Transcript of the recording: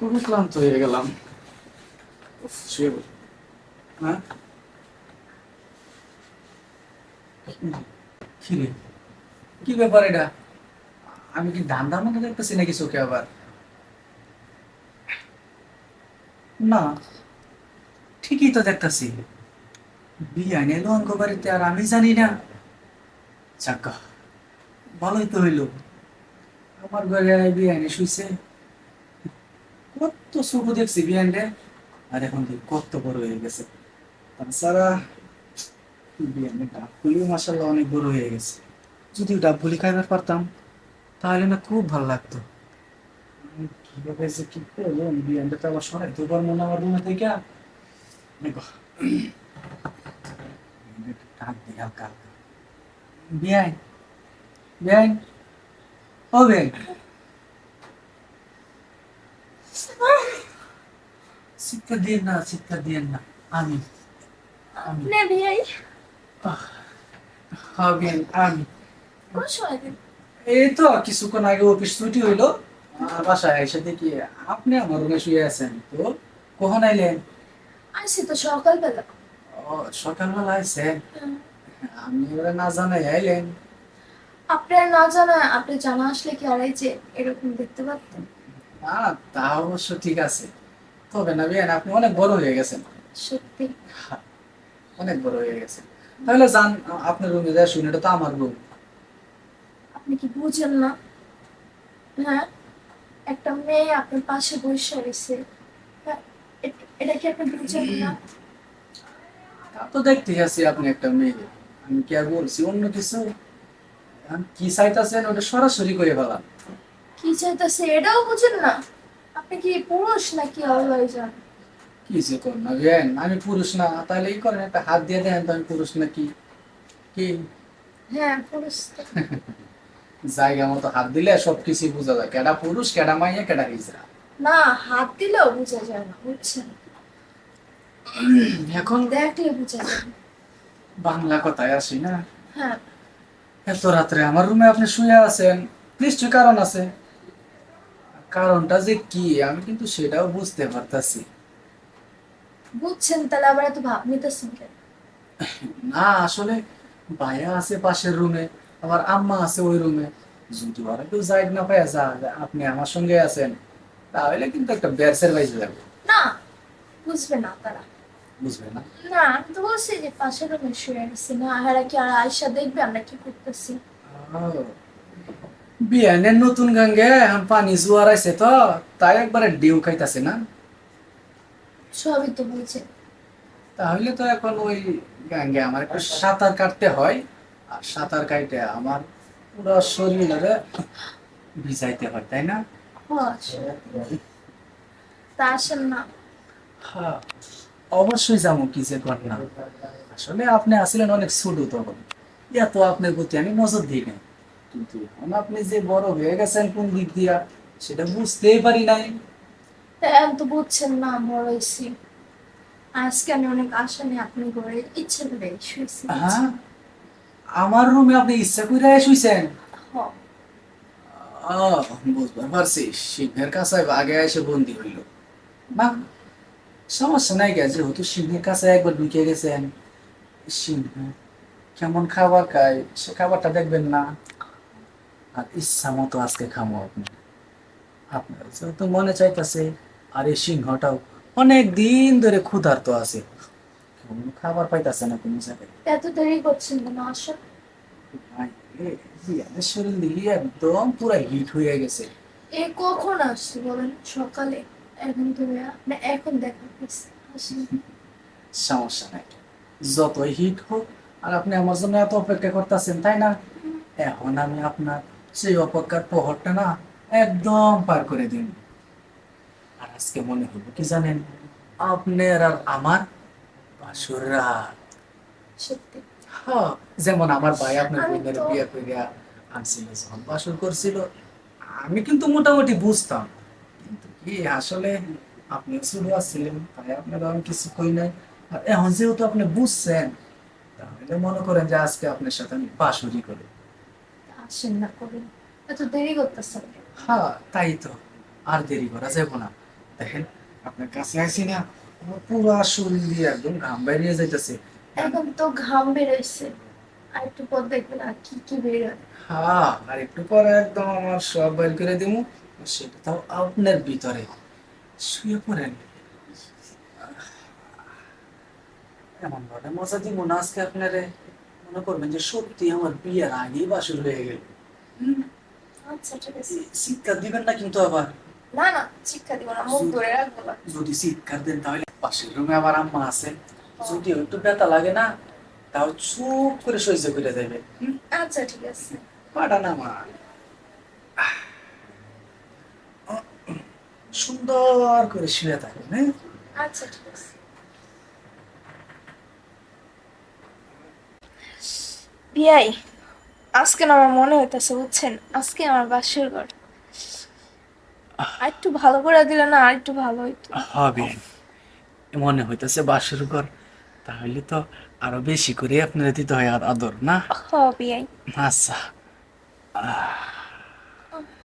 খুবই ক্লান্ত হয়ে গেলাম। হ্যাঁ? কি ব্যাপার এটা? আমি কি ধান্দার মতো দেখতেছি নাকি চোখে আবার? না, ঠিকই তো দেখতেছি। বিয়ান এলো অঙ্ক বাড়িতে আর আমি জানি না। চাকা, ভালোই তো হইল। আমার ঘরে বিয়ানে শুইছে। কত ছোট দেখছি বিয়ানটা আর এখন দেখি কত বড় হয়ে গেছে। তাছাড়া বিয়ানের ডাবগুলিও মাসাল্লাহ অনেক বড় হয়ে গেছে। যদি ডাবগুলি খাইবার পারতাম, তাহলে না খুব ভালো লাগতো। কীভাবে যে কি করব বিয়ানটা তো আবার সরাইতে পারব না আমার রুমে থেকে। ডাক দিই হালকা হালকা। বিয়ান বিয়ান ও বিয়ান দিয়ে না দিয়ে না। আমি আমি। হ্যাঁ এই তো কিছুক্ষণ আগে অফিস ছুটি হইল। বাসায় এসে দেখি আপনি আমার রুমে শুয়ে আছেন তো। কখন আইলেন? আসছি তো সকালবেলা। ও সকালবেলা আইছেন? আমি এবারে না জানাই আইলেন। আপনার না জানা আপনি জানা আসলে কি আর এই যে এরকম দেখতে পারতেন না তা অবশ্য ঠিক আছে। তবে না বিয়ান আপনি অনেক বড় হয়ে গেছেন। সত্যি। অনেক বড় হয়ে গেছেন। তাহলে যান আপনার রুমে যা শুনে এটা তো আমার রুম। আপনি কি বুঝেন না? হ্যাঁ একটা মেয়ে আপনার পাশে বসে রয়েছে। হ্যাঁ, এটা কি আপনি বুঝেন না? তা তো দেখতেই আছি আপনি একটা মেয়ে। আমি কি আর বলছি অন্য কিছু? কি চাইতেছেন? ওটা সরাসরি করে ফেলাম কি চাইতেছে? এটাও বুঝেন না? আপনি কি পুরুষ নাকি কি যে আমি পুরুষ না তাহলে এই করেন একটা হাত দিয়ে দেন তো আমি পুরুষ না কি? হ্যাঁ পুরুষ জায়গা মতো হাত দিলে সব কিছু বোঝা যায় কেডা পুরুষ কেডা মাইয়া কেডা হিজরা না হাত দিলেও বোঝা যায় না বুঝছেন? এখন দেখলে বোঝা যায়। বাংলা কথায় আসি না? হ্যাঁ। এত রাত্রে আমার রুমে আপনি শুয়ে আছেন নিশ্চয়ই কারণ আছে। কারণটা যে কি আমি কিন্তু সেটাও বুঝতে পারতাছি। বুঝছেন তাহলে আবার এত ভাব নিতেছেন কেন? না আসলে ভাইয়া আছে পাশের রুমে আমার আম্মা আছে ওই রুমে। যদি ওরা কেউ যাই না পায় যা আপনি আমার সঙ্গে আছেন তাহলে কিন্তু একটা ব্যাসের বাইজে যাবে না বুঝবে না তারা। বুঝবে না? না আমি তো বলছি যে পাশের রুমে শুয়ে গেছি না হেরা কি আর আয়সা দেখবে আমরা কি করতেছি? বিয়ানের নতুন গাঙ্গে এখন পানি জোয়ার আছে তো তাই একবারে ডিউ খাইতাছে না? সবই তো বুঝে তাহলে তো এখন ওই গাঙ্গে আমার একটু সাঁতার কাটতে হয় আর সাঁতার কাটতে আমার পুরো শরীরে ভিজাইতে হয় তাই না? হ্যাঁ, তা আসেন না। হ্যাঁ অবশ্যই যাব কি যে ঘটনা আসলে আপনি আসলেন অনেক ছোট তখন। এত আপনার প্রতি আমি নজর দিই নাই। কিন্তু এখন আপনি যে বড় হয়ে গেছেন কোন দিক দিয়া সেটা বুঝতেই পারি নাই। এখন তো বুঝছেন না বড় হয়েছি। আজকে আমি অনেক আশা নিয়ে আপনি ঘরে ইচ্ছে করে শুয়েছি হ্যাঁ? আমার রুমে আপনি ইচ্ছা করে হ্যাঁ, আহ, বুঝতে পারছি। সিংহের কাছে আগে এসে বন্দি হইল। না সমস্যা নাই গে যেহেতু সিংহের কাছে একবার ঢুকে গেছেন। সিংহ কেমন খাবার খায় সে খাবারটা দেখবেন না। আর ইচ্ছা মতো আজকে খামো আপনি। আপনার যেহেতু মনে চাইতেছে আর এই সিংহটাও অনেক দিন ধরে ক্ষুধার্ত আছে। কোনো খাবার পাইতাছে না কোনো জায়গায়। এত দেরি করছেন শরীর একদম পুরো হিট হয়ে গেছে। এ কখন আসছে বলেন? সকালে। এখন তুমি আপনি এখন দেখা আসেন। সমস্যা নাই। যতই হিট হোক আর আপনি আমার জন্য এত অপেক্ষা করতেছেন তাই না? এখন আমি আপনার সেই অপেক্ষার প্রহরটা না একদম পার করে দিন। আর আজকে মনে হলো কি জানেন? আপনার আর আমার বাসুর রাত। সত্যি? হ্যাঁ, যেমন আমার ভাই আপনার বোনের বিয়ে আনছিল যখন বাসর করছিল আমি কিন্তু মোটামুটি বুঝতাম। কিন্তু কি আসলে আপনি শুধু আসছিলেন তাই আপনার আমি কিছু কই নাই। আর এখন যেহেতু আপনি বুঝছেন তাহলে মনে করেন যে আজকে আপনার সাথে আমি বাসরি করি। আসেন না করেন এত দেরি করতেছেন হ্যাঁ তাই তো। আর দেরি করা যাবে না। দেখেন আপনার কাছে আইছি না আমার পুরো শরীর দিয়ে একদম ঘাম বেরিয়ে যাইতেছে। এখন তো ঘাম বেরোইছে। আর একটু পর দেখবেন আর কি কি বেরোয়। হ্যাঁ আর একটু পরে একদম আমার সব বাইর করে দিব সেটা তাও আপনার ভিতরে। শুয়ে পড়েন। এমন ভাবে মজা দিব না আজকে আপনারে? মনে করবেন যে সত্যি আমার বিয়ের আগেই বাসর হয়ে গেল। আচ্ছা ঠিক আছে। চিৎকার দিবেন না কিন্তু আবার? না না শিক্ষা দিব না মুখ ধরে রাখব না। যদি চিৎকার দেন তাহলে পাশের রুমে আবার আম্মা আছে। যদি একটু ব্যথা লাগে না তাও চুপ করে সহ্য করে দেবে। আচ্ছা ঠিক আছে। পাটা না মা। সুন্দর করে শুয়ে থাকেন হ্যাঁ? আচ্ছা ঠিক আছে। বিয়াই আজকে না আমার মনে হইতেছে বুঝছেন? আজকে আমার বাসের ঘর। আর একটু ভালো করে দিলে না আর একটু ভালো হইতো। হবে মনে হইতেছে বাসের ঘর তাহলে তো আরও বেশি করে আপনার দিতে হয় আর আদর না? হবে বিয়াই আচ্ছা।